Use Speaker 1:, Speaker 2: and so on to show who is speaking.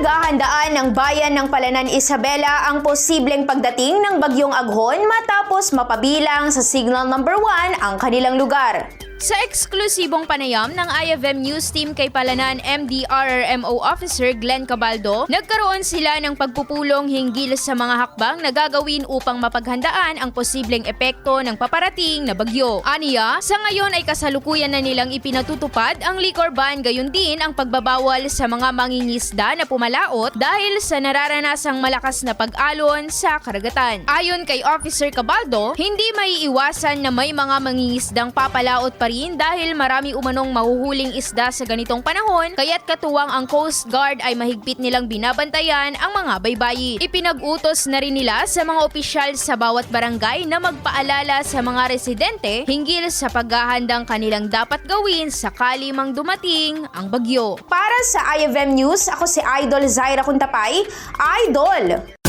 Speaker 1: Pinaghahandaan ng bayan ng Palanan Isabela ang posibleng pagdating ng bagyong Aghon matapos mapabilang sa signal number 1 ang kanilang lugar.
Speaker 2: Sa eksklusibong panayam ng IFM News Team kay Palanan MDRRMO Officer Glenn Cabaldo, nagkaroon sila ng pagpupulong hinggil sa mga hakbang na gagawin upang mapaghandaan ang posibleng epekto ng paparating na bagyo. Aniya, sa ngayon ay kasalukuyan na nilang ipinatutupad ang liquor ban gayon din ang pagbabawal sa mga mangingisda na pumalaot dahil sa nararanasang malakas na pag-alon sa karagatan. Ayon kay Officer Cabaldo, hindi maiiwasan na may mga mangingisdang papalaot pa rin dahil marami umanong mahuhuling isda sa ganitong panahon kaya't katuwang ang Coast Guard ay mahigpit nilang binabantayan ang mga baybayin. Ipinag-utos na rin nila sa mga opisyal sa bawat barangay na magpaalala sa mga residente hinggil sa paghahandang kanilang dapat gawin sakali mang dumating ang bagyo.
Speaker 1: Para sa IFM News, ako si Idol Zaira Kuntapay. Idol!